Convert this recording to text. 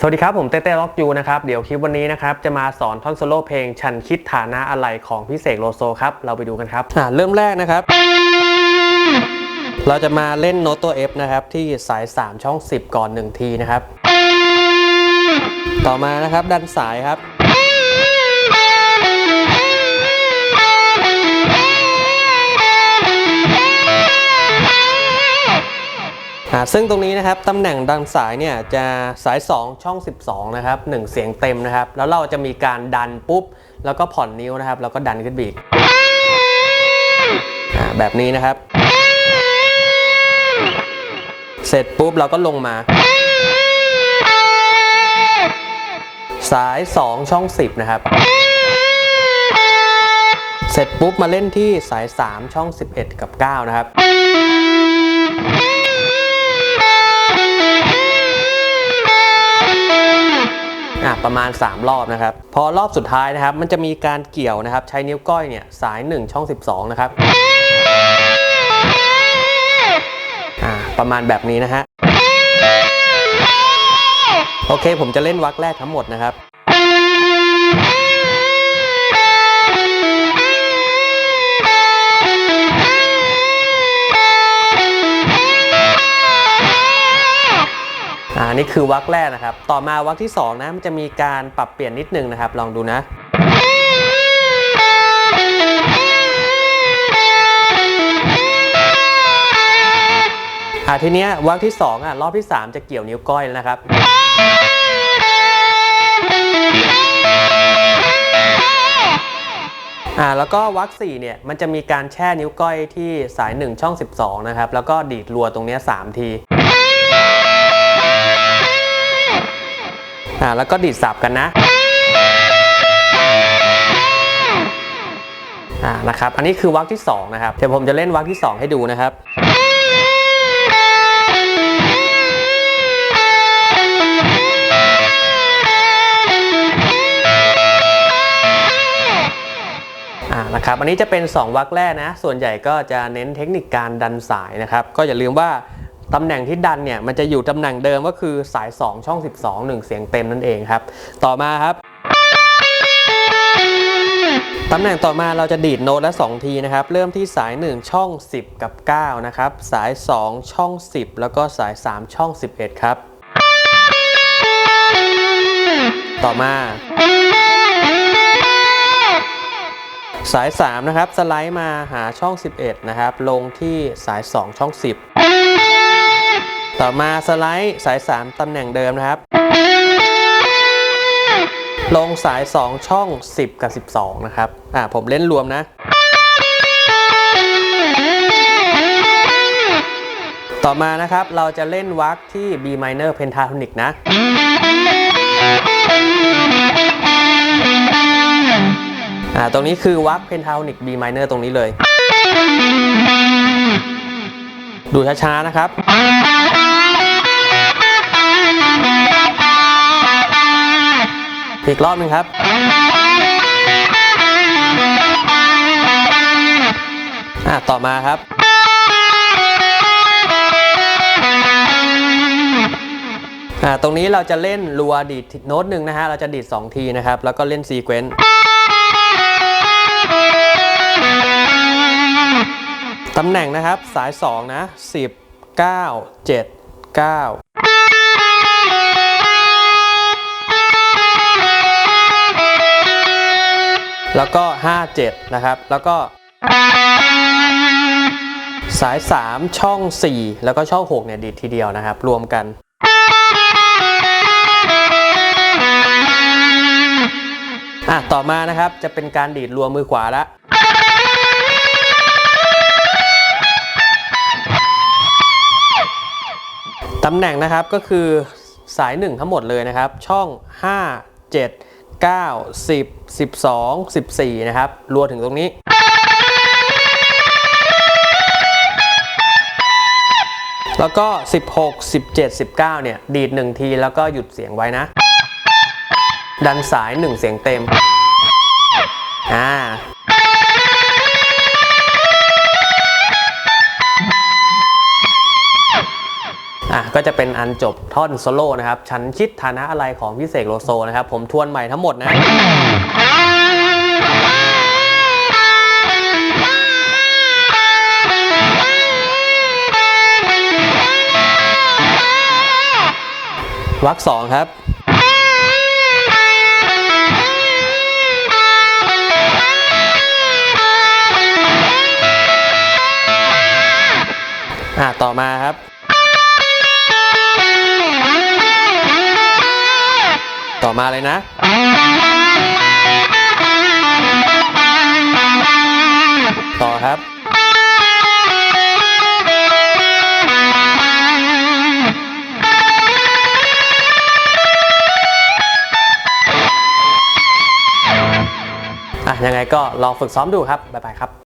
สวัสดีครับ ผมเต้เต้ล็อกยูนะครับ เดี๋ยวคลิปวันนี้นะครับ จะมาสอนท่อนโซโล่เพลง ฉันคิดฐานะอะไรของพี่เสกโลโซครับ เราไปดูกันครับอ่าเริ่มแรกนะครับ เราจะมาเล่นโน้ตตัว F นะครับ ที่สาย 3 ช่อง 10 ก่อน 1 ทีนะครับ ต่อมานะครับดันสายครับ ซึ่งตรงนี้นะครับตำแหน่งดันสายเนี่ยจะสาย 2 ช่อง 12 นะครับ 1 เสียงเต็มนะครับ แล้วเราจะมีการดันปุ๊บ แล้วก็ผ่อนนิ้วนะครับ แล้วก็ดันขึ้นบีกแบบนี้นะครับ เสร็จปุ๊บเราก็ลงมา สาย 2 ช่อง 10 นะครับ เสร็จปุ๊บมาเล่นที่สาย 3 ช่อง 11 กับ 9 นะครับ ประมาณ 3 รอบนะครับ พอรอบสุดท้ายนะครับ มันจะมีการเกี่ยวนะครับ ใช้นิ้วก้อยเนี่ยสาย 1 ช่อง 12 นะครับประมาณแบบนี้นะฮะ โอเคผมจะเล่นวักแรกทั้งหมดนะครับ อ่านี่คือวักแรกนะครับ ต่อมาวักที่2นะมันจะมีการปรับเปลี่ยนนิดนึงนะครับ ลองดูนะอ่าทีเนี้ยวักที่2อะรอบที่ 3 จะเกี่ยวนิ้วก้อยแล้วนะครับอ่าแล้วก็วักสี่เนี่ยมันจะมีการแช่นิ้วก้อยที่สาย 1 ช่อง 12 นะครับ แล้วก็ดีดรัวตรงเนี้ย3ที อ่าแล้วก็ดีดสับกันนะอ่านะครับ อันนี้คือวรรคที่ 2 นะครับ เดี๋ยวผมจะเล่นวรรคที่ 2 ให้ดูนะครับอ่านะครับอันนี้จะเป็น 2วรรคแรกนะ ส่วนใหญ่ก็จะเน้นเทคนิคการดันสายนะครับ ก็อย่าลืมว่า ตำแหน่งที่ดันเนี่ยมันจะอยู่ตำแหน่งเดิมก็คือสาย 2 ช่อง 12 1 เสียงเต็มนั่นเองครับ ต่อมาครับ ตำแหน่งต่อมาเราจะดีดโน้ตละ 2 ทีนะครับ เริ่มที่สาย 1 ช่อง 10 กับ 9 นะครับ สาย 2 ช่อง 10 แล้วก็สาย 3 ช่อง 11 ครับ ต่อมาสาย 3 นะครับ สไลด์มาหาช่อง 11 นะครับ ลงที่สาย 2 ช่อง 10 ต่อมาสไลด์สาย 3 ตำแหน่งเดิมนะครับ ลงสาย 2 ช่อง 10 กับ 12 นะครับ อ่าผมเล่นรวมนะ ต่อมานะครับเราจะเล่นวักที่ B minor pentatonic นะ อ่าตรงนี้คือวัก pentatonic B minor ตรงนี้เลย ดูช้าๆนะครับ อีกรอบหนึ่งครับ อะ ต่อมาครับ อ่า ตรงนี้เราจะเล่นรัวดีดโน้ตหนึ่งนะฮะ เราจะดีด2ทีนะครับ แล้วก็เล่นซีเควนต์ตำแหน่งนะครับ สาย 2 นะ 10 9 7 9 แล้วก็ 57 นะครับ แล้วก็ สาย 3 ช่อง 4 แล้วก็ช่อง 6 เนี่ยดีดทีเดียวนะครับ รวมกัน อะ ต่อมานะครับจะเป็นการดีดรวมมือขวาละตำแหน่งนะครับก็คือสาย 1 ทั้งหมดเลยนะครับ ช่อง 5 7 9 10 12 14 นะครับรวมถึงตรงนี้ แล้วก็ 16 17 19 เนี่ย ดีด 1 ทีแล้วก็หยุดเสียงไว้นะ ดันสาย 1 เสียงเต็ม อ่า อะก็จะเป็นอันจบท่อนโซโล่นะครับ ฉันคิดฐานะอะไรของพี่เสกโลโซนะครับ ผมทวนใหม่ทั้งหมดนะวักสองครับอะต่อมาครับ ต่อมาเลยนะ ต่อครับ อะยังไงก็ลองฝึกซ้อมดูครับ บ๊ายบายครับ